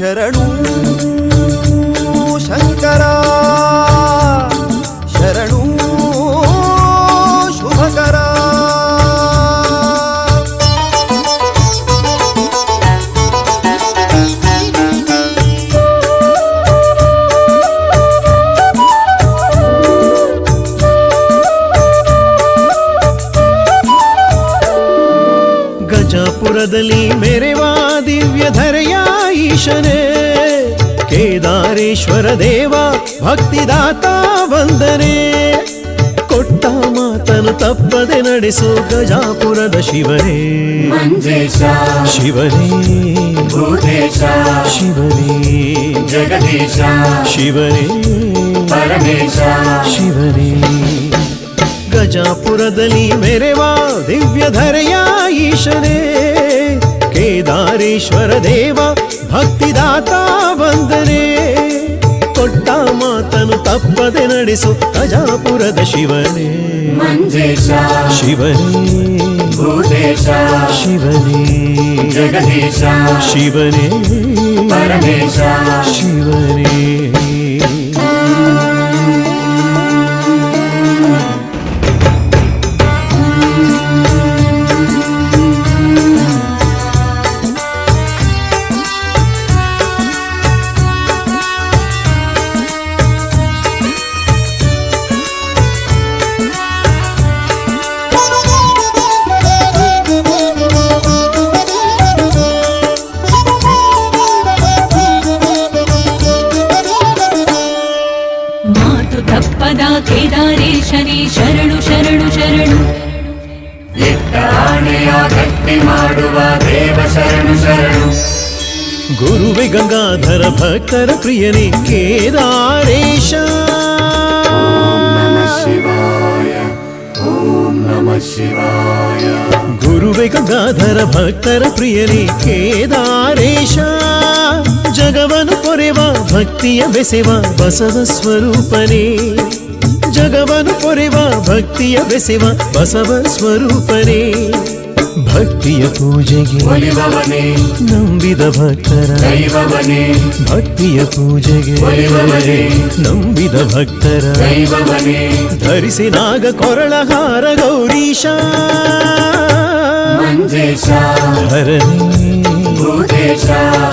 ಶರಣು. ಶಂಕರ ಶರಣು ಶುಭಕರ. ಗಜಪುರದಲ್ಲಿ ಧರೆಯ ಈಶನೇ ಕೇದಾರೇಶ್ವರ ದೇವ ಭಕ್ತಿದಾತ ವಂದನೆ ಕೊಟ್ಟ ಮಾತನು ತಪ್ಪದೆ ನಡೆಸು ಗಜಾಪುರದ ಶಿವನೇ ಮಂಜೇಶ ಶಿವನೇ ಭೂತೇಶ ಶಿವನೇ ಜಗದೀಶ ಶಿವನೇ ಪರಮೇಶ ಶಿವನೇ ಗಜಾಪುರದಲ್ಲಿ ಮೆರೆವ ದಿವ್ಯ ಧರೆಯ ಈಶನೇ ಕೇದಾರೇಶ್ವರ ದೇವ ಭಕ್ತಿದಾತ ವಂದನೆ. ಕೊಟ್ಟ ಮಾತನು ತಪ್ಪದೆ ನಡೆಸು ಅಜಾಪುರದ ಶಿವನೇ. ಮಂಜೇಶ ಶಿವನೇ. ಭೂತೇಶ ಶಿವನೇ. ಜಗದೀಶ ಶಿವನೇ. ಪರಮೇಶ ಶಿವನೇ. ಗಟ್ಟಿ ಮಾಡುವ ದೇವ ಶರಣು ಶರಣು ಗುರುವೆ ಗಂಗಾಧರ ಭಕ್ತರ ಪ್ರಿಯನೇ ಕೇದಾರೇಶ ನಮ ಶಿವಾಯ ಓಂ ನಮ ಶಿವಾಯ ಗುರುವೆ ಗಂಗಾಧರ ಭಕ್ತರ ಪ್ರಿಯನೇ ಕೇದಾರೇಶ ಜಗವನು ಪೊರೆವ ಭಕ್ತಿಯ ಬೆಸೆವ ಬಸವ ಸ್ವರೂಪನೇ ಜಗವನು ಪೊರೆವ ಭಕ್ತಿಯ ಬೆಸೆವ ಬಸವ ಸ್ವರೂಪನೇ ಭಕ್ತಿಯ ಪೂಜೆಗೆ ಒಲಿವವನೇ. ನಂಬಿದ ಭಕ್ತರ ದೈವವನೇ. ಭಕ್ತಿಯ ಪೂಜೆಗೆ ಒಲಿವವನೇ. ನಂಬಿದ ಭಕ್ತರ ದೈವವನೇ. ಧರಿಸಿ ನಾಗ ಕೊರಳಹಾರ ಗೌರೀಶ. ಮಂಜೇಶ. ಹರನೇ. ಭೂತೇಶ.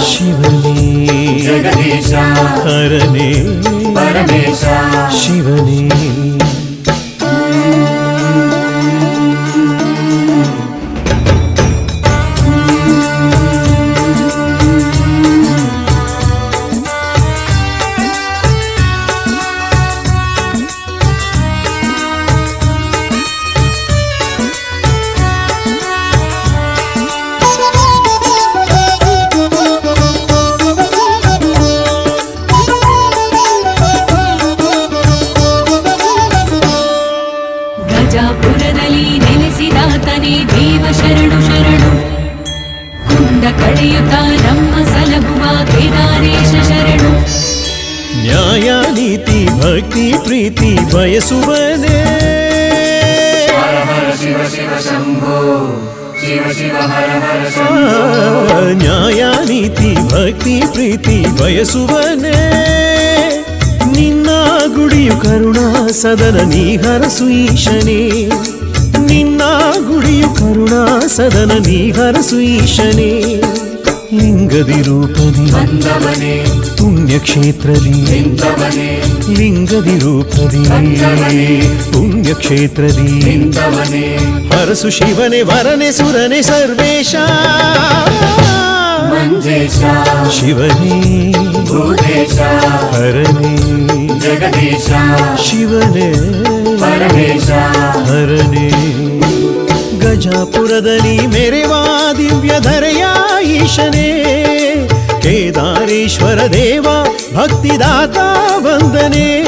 ಶಿವನೇ. ಜಗದೀಶ. ಹರನೇ. ಪರಮೇಶ. ಗಜಾಪುರದಲ್ಲಿ ನೆಲೆಸಿದಾತನೇ ದೇವ ಶರಣು ಶರಣು ಕುಂಡ ಕಳೆಯುತ್ತ ನಮ್ಮ ಸಲಹುವ ಕೇದಾರೇಶ ಶರಣು ನ್ಯಾಯ ನೀತಿ ಭಕ್ತಿ ಪ್ರೀತಿ ಬಯಸುವನೇ ಹರ ಹರ ಶಿವ ಶಿವ ಶಂಭೋ ಶಿವ ಶಿವ ಹರ ಹರ ಆ, ಶಂಭೋ ನ್ಯಾಯ ನೀತಿ ಭಕ್ತಿ ಪ್ರೀತಿ ಬಯಸುವನೇ ನಿನ್ನ ಗುಡಿಯು ಕರುಣಾ ಸದನ ನೀ ಹರಸು ಈಶನೇ ನಿನ್ನ ಗುಡಿಯು ಕರುಣಾ ಸದನ ನೀ ಹರಸು ಈಶನೇ ಲಿಂಗದಿ ರೂಪದಿ ಬಂದವನೇ ಪುಣ್ಯಕ್ಷೇತ್ರದಿ ನಿಂತವನೇ ಲಿಂಗದಿ ರೂಪದಿ ಬಂದವನೇ ಪುಣ್ಯಕ್ಷೇತ್ರದಿ ನಿಂತವನೇ ಹರಸು ಶಿವನೇ ವರನೆ ಸುರನೆ ಸರ್ವೇಶ ಮಂಜೇಶ ಶಿವನೇ ಭೂತೇಶ ಹರನೇ ಜಗದೀಶ. ಶಿವನೇ. ಪರಮೇಶ. ಹರನೇ ಗಜಾಪುರದಲ್ಲಿ ಮೆರೆವ ದಿವ್ಯ ಧರೆಯ ಈಶನೇ. ಕೇದಾರೇಶ್ವರ ದೇವ ಭಕ್ತಿದಾತ ವಂದನೆ.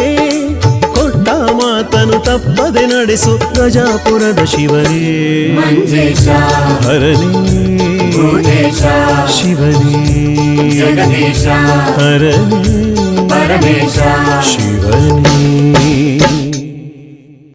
ಕೊಟ್ಟ ಮಾತನು ತಪ್ಪದೆ ನಡೆಸು ಗಜಾಪುರದ ಶಿವನೇ. ಹರನೇ ಶಿವನೇ. ಹರನೇ பரமேஸ்வரா சிவனே